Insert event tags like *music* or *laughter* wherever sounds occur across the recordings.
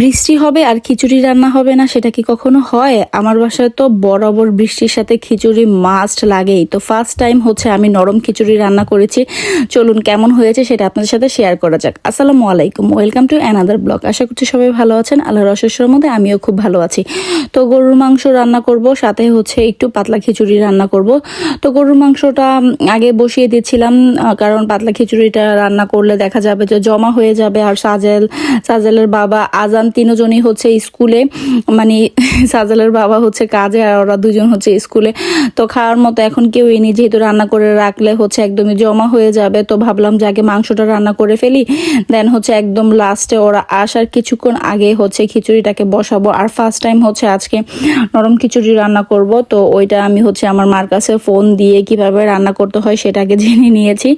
বৃষ্টি হবে আর খিচুড়ি রান্না হবে না, সেটা কি কখনো হয়? আমার বাসায় তো বরাবর বৃষ্টির সাথে খিচুড়ি মাস্ট লাগেই। তো ফার্স্ট টাইম হচ্ছে আমি নরম খিচুড়ি রান্না করেছি। চলুন কেমন হয়েছে সেটা আপনাদের সাথে শেয়ার করা যাক। আসসালামু আলাইকুম ওয়েলকাম টু অ্যানাদার ব্লগ আশা করছি সবাই ভালো আছেন, আল্লাহর অশেষের মধ্যে আমিও খুব ভালো আছি। তো গরুর মাংস রান্না করব, সাথে হচ্ছে একটু পাতলা খিচুড়ি রান্না করব। তো গরুর মাংসটা আগে বসিয়ে দিয়েছিলাম কারণ পাতলা খিচুড়িটা রান্না করলে দেখা যাবে যে জমা হয়ে যাবে। আর সাজেল, সাজেলের বাবা আজান তিনজনই হচ্ছে স্কুলে মানে সাজালের বাবা হচ্ছে কাজে আর ওরা দুজন হচ্ছে স্কুলে। তো খাওয়ার মতো এখন কেউ এনে যেহেতু রান্না করে রাখলে হচ্ছে একদমই জমা হয়ে যাবে, তো ভাবলাম যে আগে মাংসটা রান্না করে ফেলি। দেন হচ্ছে একদম লাস্টে ওরা আসার কিছুক্ষণ আগে হচ্ছে খিচুড়িটাকে বসাবো। আর ফার্স্ট টাইম হচ্ছে আজকে নরম খিচুড়ি রান্না করব, তো ওইটা আমি হচ্ছে আমার মার কাছে ফোন দিয়ে কীভাবে রান্না করতে হয় সেটাকে জেনে নিয়েছি।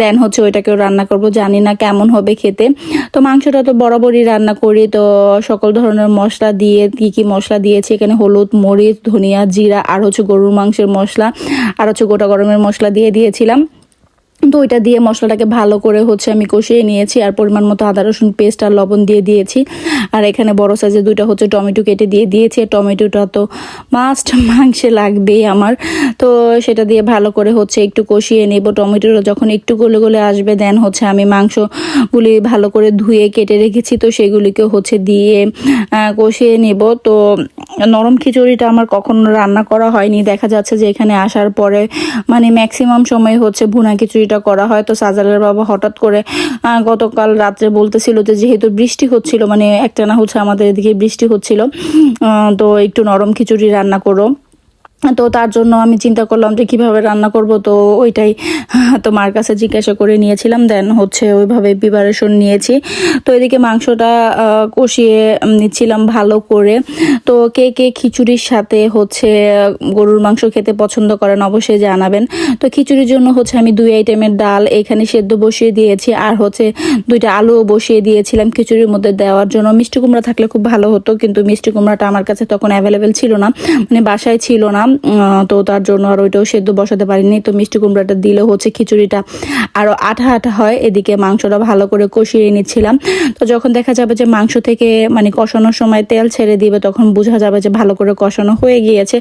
দেন হচ্ছে ওইটাকেও রান্না করব, জানি না কেমন হবে খেতে। তো মাংসটা তো বরাবরই রান্না করি, তো সকল ধরনের মশলা দিয়ে কী কী মশলা দিয়েছি, এখানে হলুদ, মরিচ, ধনিয়া, জিরা, আর হচ্ছে গরুর মাংসের মশলা, আর হচ্ছে গোটা গরমের মশলা দিয়ে দিয়েছিলাম। তো ওইটা দিয়ে মশলাটাকে ভালো করে হচ্ছে আমি কষিয়ে নিয়েছি, আর পরিমাণ মতো আদা, রসুন পেস্ট আর লবণ দিয়ে দিয়েছি। আর এখানে বড় সাইজে দুইটা হচ্ছে টমেটো কেটে দিয়ে দিয়েছি টমেটোটা তো মাস্ট মাংসে লাগবেই আমার। তো সেটা দিয়ে ভালো করে হচ্ছে একটু কষিয়ে নেব। টমেটোটা যখন একটু গলে গলে আসবে দেন হচ্ছে আমি মাংসগুলি ভালো করে ধুয়ে কেটে রেখেছি, তো সেগুলিকে হচ্ছে দিয়ে কষিয়ে নেব। তো নরম খিচুড়িটা আমার কখনো রান্না করা হয়নি। দেখা যাচ্ছে যে এখানে আসার পরে মানে ম্যাক্সিমাম সময় হচ্ছে ভুনা খিচুড়িটা করা হয়। তো সাজালের বাবা হঠাৎ করে গতকাল রাত্রে বলতেছিল যে যেহেতু বৃষ্টি হচ্ছিল মানে একটা না হচ্ছে আমাদের এদিকে বৃষ্টি হচ্ছিল তো একটু নরম খিচুড়ি রান্না করো। তো তার জন্য আমি চিন্তা করলাম যে কীভাবে রান্না করব, তো ওইটাই তো মার কাছে জিজ্ঞাসা করে নিয়েছিলাম। দেন হচ্ছে ওইভাবে প্রিপারেশন নিয়েছি। তো এদিকে মাংসটা কষিয়ে নিচ্ছিলাম ভালো করে। তো কে কে খিচুড়ির সাথে হচ্ছে গরুর মাংস খেতে পছন্দ করেন অবশ্যই জানাবেন। তো খিচুড়ির জন্য হচ্ছে আমি দুই আইটেমের ডাল এখানে সেদ্ধ বসিয়ে দিয়েছি, আর হচ্ছে দুইটা আলুও বসিয়ে দিয়েছিলাম খিচুড়ির মধ্যে দেওয়ার জন্য। মিষ্টি কুমড়া থাকলে খুব ভালো হতো, কিন্তু মিষ্টি কুমড়াটা আমার কাছে তখন অ্যাভেলেবেল ছিল না মানে বাসায় ছিল না। তো তার জন্য আর ওইটাও সেদ্ধ বসাতে পারিনি। তো মিষ্টি কুমড়াটা দিলে হচ্ছে খিচুড়িটা আরও আঠা আঠা হয়। এদিকে মাংসটা ভালো করে কষিয়ে নিচ্ছিলাম। তো যখন দেখা যাবে যে মাংস থেকে মানে কষানোর সময় তেল ছেড়ে দিবে, তখন বোঝা যাবে যে ভালো করে কষানো হয়ে গিয়েছে।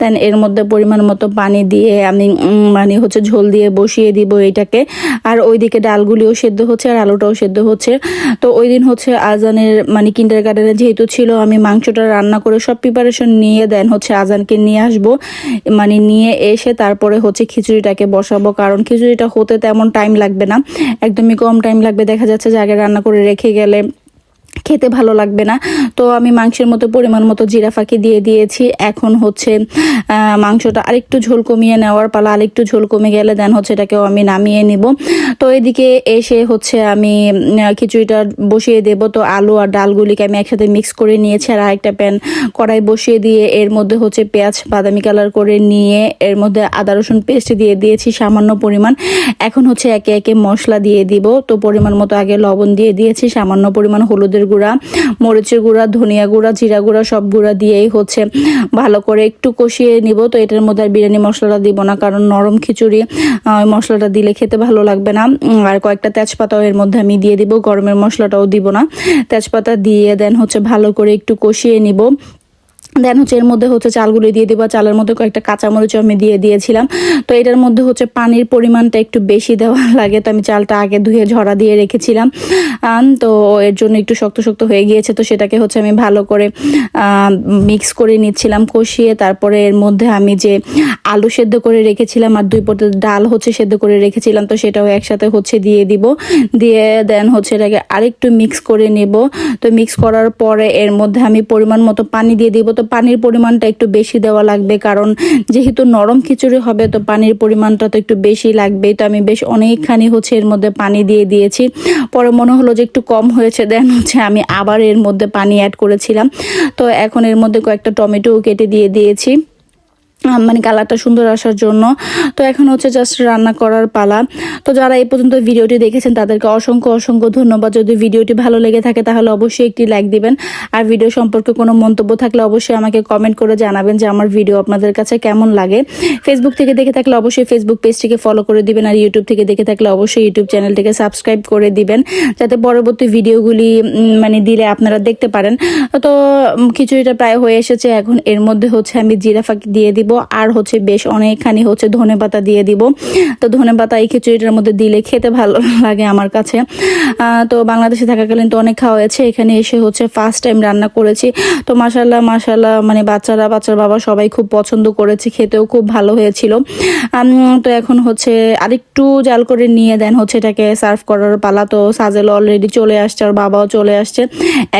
দেন এর মধ্যে পরিমাণ মতো পানি দিয়ে আমি মানে হচ্ছে ঝোল দিয়ে বসিয়ে দিব এইটাকে আর ওইদিকে ডালগুলিও সেদ্ধ হচ্ছে আর আলুটাও সেদ্ধ হচ্ছে। তো ওই দিন হচ্ছে আজানের মানে কিন্ডার গার্ডেনে যেহেতু ছিল, আমি মাংসটা রান্না করে সব প্রিপারেশন নিয়ে দেন হচ্ছে আজানকে নিয়ে আসব। মানে নিয়ে এসে তারপরে হচ্ছে খিচুড়িটাকে বসাবো। কারণ খিচুড়িটা হতে তেমন টাইম লাগবে না। একদমই কম টাইম লাগবে। দেখা যাচ্ছে যে আগে রান্না করে রেখে গেলে খেতে ভালো লাগবে না। তো আমি মাংসের মতো পরিমাণ মতো জিরা ফাঁকি দিয়ে দিয়েছি। এখন হচ্ছে মাংসটা আরেকটু ঝোল কমিয়ে নেওয়ার পালা, আরেকটু ঝোল কমে গেলে দেন হচ্ছে এটাকেও আমি নামিয়ে নিব। তো এদিকে এসে হচ্ছে আমি খিচুড়িটা বসিয়ে দেব। তো আলু আর ডালগুলিকে আমি একসাথে মিক্স করে নিয়েছি আর আরেকটা প্যান কড়াই বসিয়ে দিয়ে এর মধ্যে হচ্ছে পেঁয়াজ, বাদামি কালার করে নিয়ে এর মধ্যে আদা, রসুন পেস্ট দিয়ে দিয়েছি সামান্য পরিমাণ। এখন হচ্ছে একে একে মশলা দিয়ে দিব। তো পরিমাণ মতো আগে লবণ দিয়ে দিয়েছি, সামান্য পরিমাণ হলুদের গুঁড়া, মরিচের গুঁড়া, ধনিয়া গুঁড়া, জিরা গুঁড়া সব গুঁড়া দিয়েই হচ্ছে। ভালো করে একটু কষিয়ে নিব, তো এটার মধ্যে আর বিরিয়ানি মশলাটা দিব না, কারণ নরম খিচুড়ি মশলাটা দিলে খেতে ভালো লাগবে না। আর কয়েকটা তেজপাতাও এর মধ্যে আমি দিয়ে দিব, গরমের মশলাটাও দিব না। তেজপাতা দিয়ে দেন হচ্ছে ভালো করে একটু কষিয়ে নিব। দেন হচ্ছে এর মধ্যে হচ্ছে চালগুলো দিয়ে দিব। চালের মধ্যে কয়েকটা কাঁচামরিচ আমি দিয়ে দিয়েছিলাম। তো এটার মধ্যে হচ্ছে পানির পরিমাণটা একটু বেশি দেওয়া *laughs* লাগে। তো আমি চালটা আগে ধুয়ে ঝরা দিয়ে রেখেছিলাম। তো এর জন্য একটু শক্ত শক্ত হয়ে গিয়েছে। তো সেটাকে হচ্ছে আমি ভালো করে মিক্স করে নিচ্ছিলাম, কষিয়ে তারপরে এর মধ্যে আমি যে আলু সেদ্ধ করে রেখেছিলাম আর দুই পটে ডাল হচ্ছে সেদ্ধ করে রেখেছিলাম, তো সেটাও একসাথে হচ্ছে দিয়ে দিব। দিয়ে দেন হচ্ছে এটাকে আরেকটু মিক্স করে নেব। তো মিক্স করার পরে এর মধ্যে আমি পরিমাণ মতো পানি দিয়ে দিব। তো পানির পরিমাণটা একটু বেশি দেওয়া লাগবে, কারণ যেহেতু নরম খিচুড়ি হবে, তো পানির পরিমাণটা তো একটু বেশি লাগবে তো আমি বেশ অনেকখানি হচ্ছে এর মধ্যে পানি দিয়ে দিয়েছি। পরে মনে হলো যে একটু কম হয়েছে, দেন হচ্ছে আমি আবার এর মধ্যে পানি অ্যাড করেছিলাম। তো এখন এর মধ্যে কয়েকটা টমেটোও কেটে দিয়ে দিয়েছি। মানে কালারটা সুন্দর আসার জন্য। তো এখন হচ্ছে জাস্ট রান্না করার পালা। তো যারা এই পর্যন্ত ভিডিওটি দেখেছেন, তাদেরকে অসংখ্য অসংখ্য ধন্যবাদ। যদি ভিডিওটি ভালো লেগে থাকে, তাহলে অবশ্যই একটি লাইক দিবেন। আর ভিডিও সম্পর্কে কোনো মন্তব্য থাকলে অবশ্যই আমাকে কমেন্ট করে জানাবেন যে আমার ভিডিও আপনাদের কাছে কেমন লাগে। ফেসবুক থেকে দেখে থাকলে অবশ্যই ফেসবুক পেজটিকে ফলো করে দিবেন। আর ইউটিউব থেকে দেখে থাকলে অবশ্যই ইউটিউব চ্যানেলটিকে সাবস্ক্রাইব করে দিবেন। যাতে পরবর্তী ভিডিওগুলি মানে দিলে আপনারা দেখতে পারেন। তো খিচুড়িটা প্রায় হয়ে এসেছে। এখন এর মধ্যে হচ্ছে আমি জিরা ফাঁকি দিয়ে দিব। আর হচ্ছে বেশ অনেকখানি হচ্ছে ধনে পাতা দিয়ে দিব। তো ধনে পাতা এই খিচুড়িটার মধ্যে দিলে খেতে ভালো লাগে আমার কাছে। তো বাংলাদেশে থাকাকালীন তো অনেক খাওয়া হয়েছে এখানে এসে হচ্ছে ফার্স্ট টাইম রান্না করেছি। তো মাসাল্লাহ মাসাল্লাহ মানে বাচ্চারা, বাচ্চার বাবা সবাই খুব পছন্দ করেছে। খেতেও খুব ভালো হয়েছিল। তো এখন হচ্ছে আরেকটু জাল করে নিয়ে দেন হচ্ছে এটাকে সার্ভ করার পালা। তো সাজেল অলরেডি চলে আসছে, আর বাবাও চলে আসছে।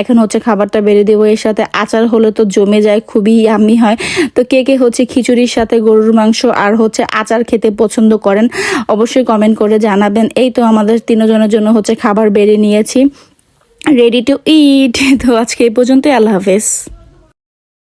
এখন হচ্ছে খাবারটা বেড়ে দেবো। এর সাথে আচার হলে তো জমে যায়, খুবই আমি হয়। তো কে কে হচ্ছে খিচুড়ির সাথে গরুর মাংস আর হচ্ছে আচার খেতে পছন্দ করেন, অবশ্যই কমেন্ট করে জানাবেন। এই তো আমাদের তিনজনের জন্য হচ্ছে খাবার বেড়ে নিয়েছি। রেডি টু ইট তো আজকে এই পর্যন্তই, আল্লাহ হাফেজ।